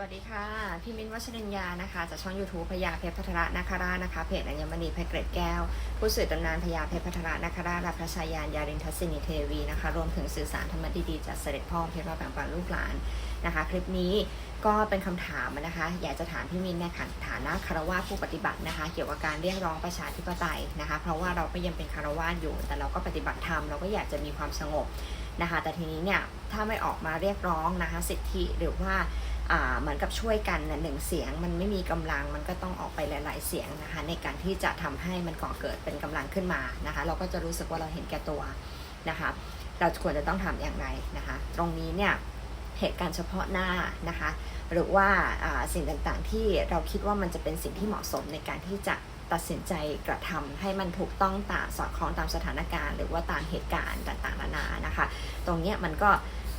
วัสดีค่ะ พี่มิ้นวัชรินยานะคะ จากช่อง YouTube พญาเพชรพัทระนาคราชนะคะ เพจอัญมณีเพชรเกรดแก้ว ผู้สื่อตำนานพญาเพชรพัทระนาคราชและพระชายานยารินทศินีเทวีนะคะ รวมถึงสื่อสารธรรมะดีๆจากเสด็จพ่อเพชรมาแบ่งปันลูกหลานนะคะ คลิปนี้ก็เป็นคำถามนะคะ อยากจะถามพี่มิ้นในฐานะคารวะผู้ปฏิบัตินะคะ เกี่ยวกับการเรียกร้องประชาธิปไตยนะคะ เพราะว่าเราก็ยังเป็นคารวะอยู่ แต่เราก็ปฏิบัติธรรม เราก็อยากจะมีความสงบนะคะ แต่ทีนี้เนี่ย ถ้าไม่ออกมาเรียกร้องนะคะ สิทธิหรือว่า เหมือนกับช่วยกันนะหนึ่งเสียงมันไม่มีกำลังมันก็ต้องออกไปหลาย ๆ เสียงนะคะ ในการที่จะทำให้มันก่อเกิดเป็นกำลังขึ้นมานะคะ เราก็จะรู้สึกว่าเราเห็นแก่ตัวนะคะ เราควรจะต้องทำอย่างไรนะคะ ตรงนี้เนี่ยเหตุการณ์เฉพาะหน้านะคะ หรือว่าอ่าสิ่งต่างๆที่เราคิดว่ามันจะเป็นสิ่งที่เหมาะสมในการที่จะตัดสินใจกระทำให้มันถูกต้องตามสอดคล้องตามสถานการณ์ หรือว่าตามเหตุการณ์ต่างๆนานานะคะ ตรงนี้มันก็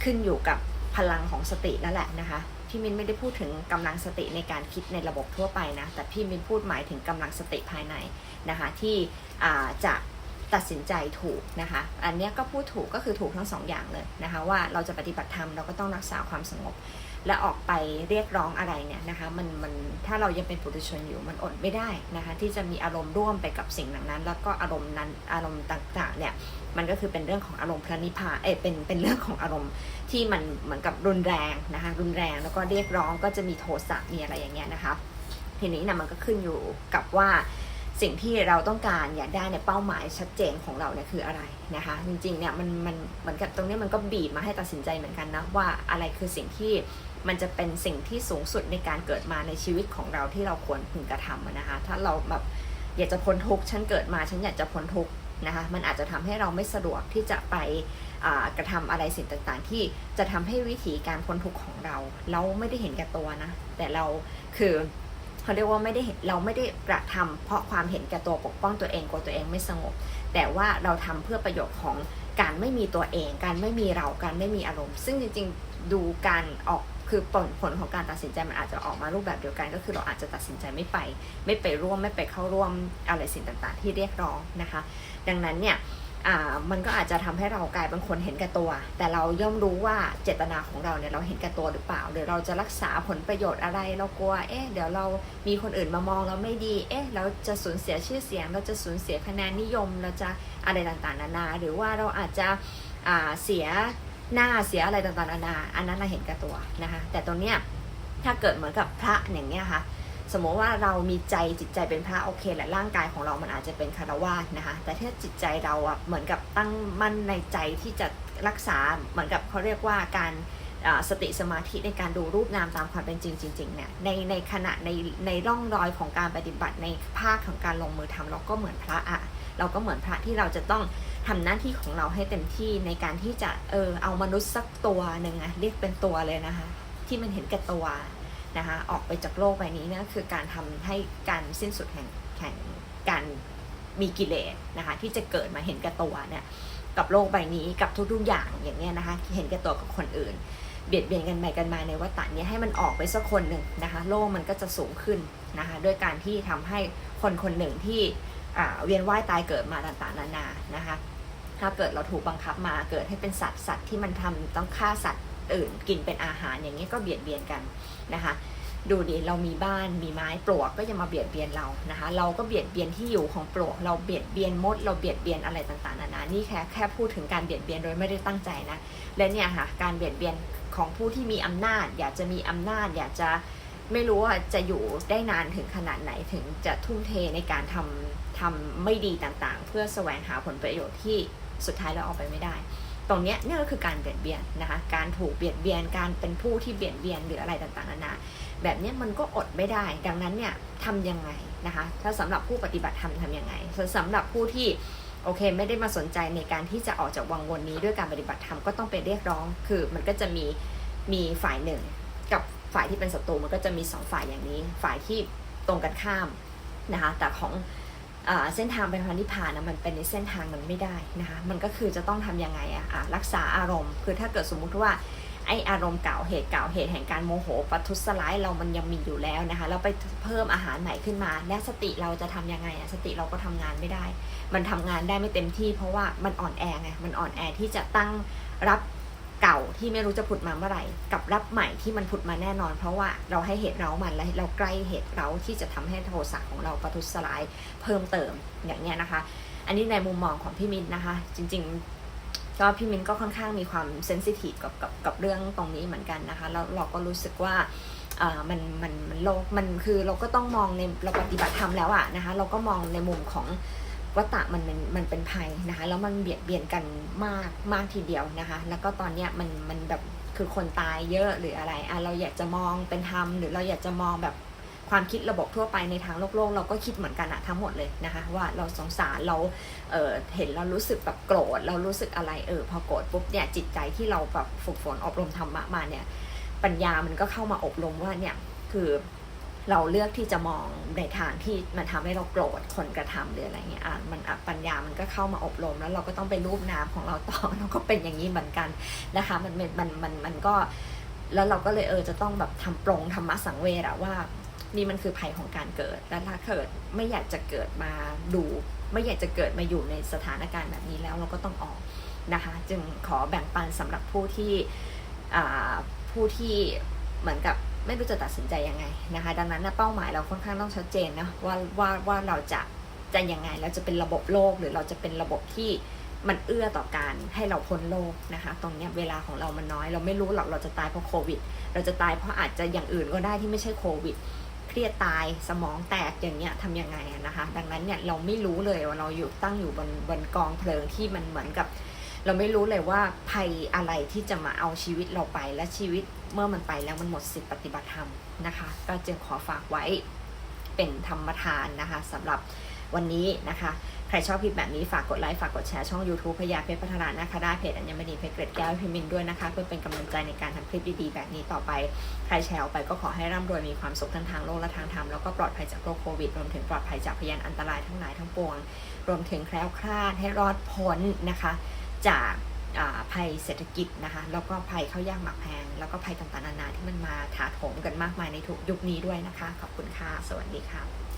ขึ้นอยู่กับพลังของสตินั่นแหละนะคะ พี่มินไม่ได้พูดถึงกำลังสติในการคิดในระบบทั่วไปนะ แต่พี่มินพูดหมายถึงกำลังสติภายในนะคะที่จะ ตัดสินใจถูกนะคะ อันนี้ก็พูดถูกก็คือถูกทั้งสองอย่างเลยนะคะว่าเราจะปฏิบัติธรรมเราก็ต้องรักษาความสงบ และออกไปเรียกร้องอะไรเนี่ยนะคะมันมันถ้าเรายังเป็นปุถุชนอยู่มันอดไม่ได้นะคะที่จะมีอารมณ์ร่วมไปกับสิ่งนั้น แล้วก็อารมณ์นั้นอารมณ์ต่างๆเนี่ยมันก็คือเป็นเรื่องของอารมณ์พระนิพพานเอเป็นเป็นเรื่องของอารมณ์ที่มันเหมือนกับรุนแรงนะคะรุนแรงแล้วก็เรียกร้องก็จะมีโทสะมีอะไรอย่างเงี้ยนะคะทีนี้นะมันก็ขึ้นอยู่กับว่า สิ่งที่เราต้องการอยากได้ในยเป้าหมายชัดเจนของเราเนี่ยคืออะไรนะคะ จริงๆเนี่ยมันมันเหมือนกับตรงนี้มันก็บีบมาให้ตัดสินใจเหมือนกันนะว่าอะไรคือสิ่งที่มันจะเป็นสิ่งที่สูงสุดในการเกิดมาในชีวิตของเราที่เราควรพึงกระทำนะคะ ถ้าเราแบบอยากจะพ้นทุกข์ฉันเกิดมาฉันอยากจะพ้นทุกข์นะคะมันอาจจะทำให้เราไม่สะดวกที่จะไปกระทำอะไรสิ่งต่างๆ ที่จะทำให้วิธีการพ้นทุกข์ของเรา เราไม่ได้เห็นแก่ตัวนะแต่เราคือ เขาเรียกว่าไม่ได้เห็นเราไม่ได้กระทำเพราะความเห็นแก่ตัวปกป้องตัวเองกลัวตัวเองไม่สงบ แต่ว่าเราทำเพื่อประโยชน์ของการไม่มีตัวเอง การไม่มีเราการไม่มีอารมณ์ ซึ่งจริงๆดูการออกคือผลผลของการตัดสินใจมันอาจจะออกมารูปแบบเดียวกัน ก็คือเราอาจจะตัดสินใจไม่ไป ไม่ไปร่วมไม่ไปเข้าร่วมอะไรสิ่งต่างๆ ที่เรียกร้องนะคะ ดังนั้นเนี่ย มันก็อาจจะทำให้เรากลายเป็นคนเห็นแก่ตัว แต่เราย่อมรู้ว่าเจตนาของเราเนี่ยเราเห็นแก่ตัวหรือเปล่าหรือเราจะรักษาผลประโยชน์อะไรเรากลัวเอ๊ะเดี๋ยวเรามีคนอื่นมามองเราไม่ดีเอ๊ะเราจะสูญเสียชื่อเสียง เราจะสูญเสียคะแนนนิยม เราจะอะไรต่างๆนานา หรือว่าเราอาจจะเสียหน้าเสียอะไรต่างๆนานา อันนั้นเราเห็นแก่ตัวนะคะแต่ตรงเนี้ยถ้าเกิดเหมือนกับพระอย่างเงี้ยค่ะ สมมติว่าเรามีใจจิตใจเป็นพระโอเคแหละร่างกายของเรามันอาจจะเป็นคารวาสนะคะ แต่ถ้าจิตใจเราอะเหมือนกับตั้งมั่นในใจที่จะรักษาเหมือนกับเขาเรียกว่าการสติสมาธิในการดูรูปนามตามความเป็นจริงจริงๆเนี่ยในในขณะในในร่องรอยของการปฏิบัติในภาคของการลงมือทำเราก็เหมือนพระอะเราก็เหมือนพระที่เราจะต้องทำหน้าที่ของเราให้เต็มที่ในการที่จะเออเอามนุษย์สักตัวหนึ่งอะเรียกเป็นตัวเลยนะคะ ที่มันเห็นแก่ตัว นะคะออกไปจากโลกใบนี้เนี่ยคือการทำให้การสิ้นสุดแห่งแห่งการมีกิเลสนะคะที่จะเกิดมาเห็นแก่ตัวเนี่ยกับโลกใบนี้กับทุกๆอย่างอย่างเนี้ยนะคะเห็นแก่ตัวกับคนอื่น เบียดเบียนกันไปกันมาในวัฏฏะเนี้ยให้มันออกไปสักคนหนึ่งนะคะโลกมันก็จะสูงขึ้นนะคะด้วยการที่ทำให้คนคนหนึ่งที่เวียนว่ายตายเกิดมาต่างๆนานานะคะถ้าเกิดเราถูกบังคับมาเกิดให้เป็นสัตว์สัตว์ที่มันทำต้องฆ่าสัตว์ อื่น กินเป็นอาหารอย่างนี้ก็เบียดเบียนกันนะคะ ดูดิเรามีบ้านมีไม้ปลวกก็จะมาเบียดเบียนเรานะคะ เราก็เบียดเบียนที่อยู่ของปลวก เราเบียดเบียนมด เราเบียดเบียนอะไรต่างๆนานานี่แค่แค่พูดถึงการเบียดเบียนโดยไม่ได้ตั้งใจนะและเนี่ยค่ะการเบียดเบียนของผู้ที่มีอำนาจ อยากจะมีอำนาจ อยากจะไม่รู้ว่าจะอยู่ได้นานถึงขนาดไหนถึงจะทุ่มเทในการทำทำไม่ดีต่างๆ เพื่อแสวงหาผลประโยชน์ที่สุดท้ายเราเอาไปไม่ได้ ตรงเนี้ยนี่ก็คือการเบียดเบียนนะคะ การถูกเบียดเบียน การเป็นผู้ที่เบียดเบียนหรืออะไรต่างๆนานาแบบนี้มันก็อดไม่ได้ ดังนั้นเนี่ยทำยังไงนะคะ ถ้าสำหรับผู้ปฏิบัติธรรมทำยังไงสำหรับผู้ที่โอเค ไม่ได้มาสนใจในการที่จะออกจากวังวนนี้ด้วยการปฏิบัติธรรมก็ต้องไปเรียกร้อง คือมันก็จะมีมีฝ่ายหนึ่ง กับฝ่ายที่เป็นศัตรูมันก็จะมีสองฝ่ายอย่างนี้ ฝ่ายที่ตรงกันข้ามนะคะ แต่ของ เส้นทางไปพระนิพพานนะมันเป็นในเส้นทางนั้นไม่ได้นะคะมันก็คือจะต้องทำยังไงอะอะรักษาอารมณ์ คือถ้าเกิดสมมุติว่าไออารมณ์เก่าเหตุเก่าเหตุแห่งการโมโหปัทุสร้ายเรามันยังมีอยู่แล้วนะคะเราไปเพิ่มอาหารใหม่ขึ้นมาและสติเราจะทำยังไงอะสติเราก็ทำงานไม่ได้ มันทำงานได้ไม่เต็มที่ เพราะว่ามันอ่อนแอไงมันอ่อนแอที่จะตั้งรับ เก่าที่ไม่รู้จะผุดมาเมื่อไหร่ กับรับใหม่ที่มันผุดมาแน่นอน เพราะว่าเราให้เหตุเรามันและเราใกล้เหตุเราที่จะทำให้โทสะของเราประทุษร้ายเพิ่มเติมอย่างเงี้ยนะคะ อันนี้ในมุมมองของพี่มินนะคะ จริง ๆ ก็พี่มินก็ค่อนข้างมีความเซนซิทีฟกับกับกับเรื่องตรงนี้เหมือนกันนะคะแล้วเราก็รู้สึกว่าอ่ามันมันมันโลกมันคือเราก็ต้องมองในเราปฏิบัติธรรมแล้วอะนะคะ เราก็มองในมุมของ วัตตะมันมันมันเป็นภัยนะคะ แล้วมันเบียดเบียนกันมากมากทีเดียวนะคะ แล้วก็ตอนเนี้ยมันมันแบบคือคนตายเยอะหรืออะไรอะเราอยากจะมองเป็นธรรมหรือเราอยากจะมองแบบความคิดระบบทั่วไปในทางโลกโลกเราก็คิดเหมือนกันอะทั้งหมดเลยนะคะ ว่าเราสงสารเราเเห็นเรารู้สึกแบบโกรธเรารู้สึกอะไรเออพอโกรธปุ๊บเนี่ยจิตใจที่เราแบบฝึกฝนอบรมธรรมะมาเนี่ยปัญญามันก็เข้ามาอบรมว่าเนี่ยคือ เราเลือกที่จะมองในทางที่มันทำให้เราโกรธคนกระทำหรืออะไรเงี้ยอะมันอะปัญญามันก็เข้ามาอบรม แล้วเราก็ต้องไปรูปน้ำของเราต่อเราก็เป็นอย่างนี้เหมือนกันนะคะ มันมันมันมันมันก็ แล้วเราก็เลยเออจะต้องแบบทำปรงธรรมะสังเวชอะว่า นี่มันคือภัยของการเกิด แล้วถ้าเกิดไม่อยากจะเกิดมาดู ไม่อยากจะเกิดมาอยู่ในสถานการณ์แบบนี้แล้วเราก็ต้องออกนะคะ จึงขอแบ่งปันสำหรับผู้ที่อ่าผู้ที่เหมือนกับ ไม่รู้จะตัดสินใจยังไงนะคะ ดังนั้นนะเป้าหมายเราค่อนข้างต้องชัดเจนนะว่าว่าว่าเราจะจะยังไงเราจะเป็นระบบโลกหรือเราจะเป็นระบบที่มันเอื้อต่อการให้เราพ้นโลกนะคะ ตรงนี้เวลาของเรามันน้อย เราไม่รู้หรอกเราจะตายเพราะโควิด เราจะตายเพราะอาจจะอย่างอื่นก็ได้ที่ไม่ใช่โควิด เครียดตายสมองแตกอย่างเงี้ยทำยังไงนะคะ ดังนั้นเนี่ยเราไม่รู้เลยว่าเราอยู่ตั้งอยู่บนบนกองเพลิงที่มันเหมือนกับ เราไม่รู้เลยว่าภัยอะไรที่จะมาเอาชีวิตเราไปและชีวิตเมื่อมันไปแล้วมันหมดสิทธิปฏิบัติธรรมนะคะ ก็จึงขอฝากไว้เป็นธรรมทานนะคะสำหรับวันนี้นะคะ ใครชอบคลิปแบบนี้ฝากกดไลค์ฝากกดแชร์ช่อง YouTube พยาเพชรพัฒนานะคะได้เพจอัญมณีเพชรเกร็ดแก้วพิมินด้วยนะคะ เพื่อเป็นกำลังใจในการทำคลิปดีๆ แบบนี้ต่อไป ใครแชร์ออกไปก็ขอให้ร่ำรวยมีความสุขทั้งทางโลกและทางธรรมแล้วก็ปลอดภัยจากโรคโควิดรวมถึงปลอดภัยจากพยานอันตรายทั้งหลายทั้งปวง รวมถึงแคล้วคลาดให้รอดพ้นนะคะ จากภัยเศรษฐกิจนะคะแล้วก็ภัยข้าวยากหมากแพง แล้วก็ภัยต่างๆนานาที่มันมาถาโถมกันมากมายในทุกยุคนี้ด้วยนะคะ ขอบคุณค่ะ สวัสดีค่ะ